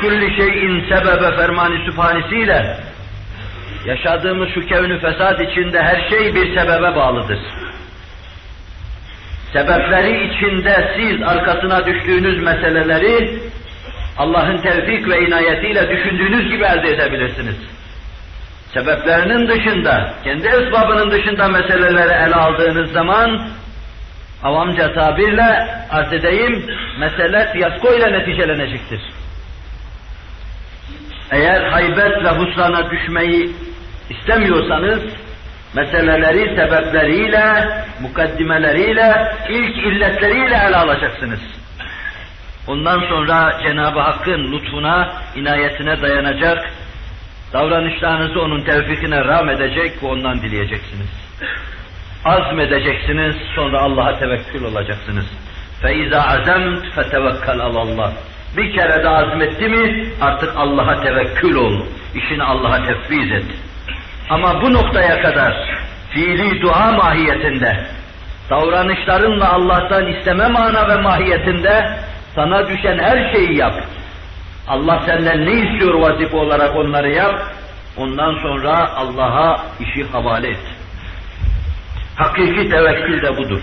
kulli şeyin sebebe fermani sübhanesiyle yaşadığımız şu kevnü fesat içinde her şey bir sebebe bağlıdır. Sebepleri içinde siz arkasına düştüğünüz meseleleri Allah'ın tevfik ve inayetiyle düşündüğünüz gibi elde edebilirsiniz. Sebeplerinin dışında, kendi esbabının dışında meseleleri ele aldığınız zaman avamca tabirle arz edeyim, mesele fiyasko ile neticelenecektir. Eğer haybet ve husrana düşmeyi istemiyorsanız, meseleleri sebepleriyle, mukaddimeleriyle, ilk illetleriyle ele alacaksınız. Ondan sonra Cenab-ı Hakk'ın lütfuna, inayetine dayanacak, davranışlarınızı onun tevfikine rağm edecek ve ondan dileyeceksiniz. Azmedeceksiniz, sonra Allah'a tevekkül olacaksınız. فَاِذَا عَزَمْتْ فَتَوَكَّلْ عَلَى اللّٰهِ bir kere de azmetti mi artık Allah'a tevekkül ol. İşini Allah'a tefviz et. Ama bu noktaya kadar fiili dua mahiyetinde, davranışlarınla Allah'tan isteme mana ve mahiyetinde sana düşen her şeyi yap. Allah senden ne istiyor vazife olarak onları yap. Ondan sonra Allah'a işi havale et. Hakiki tevekkül de budur.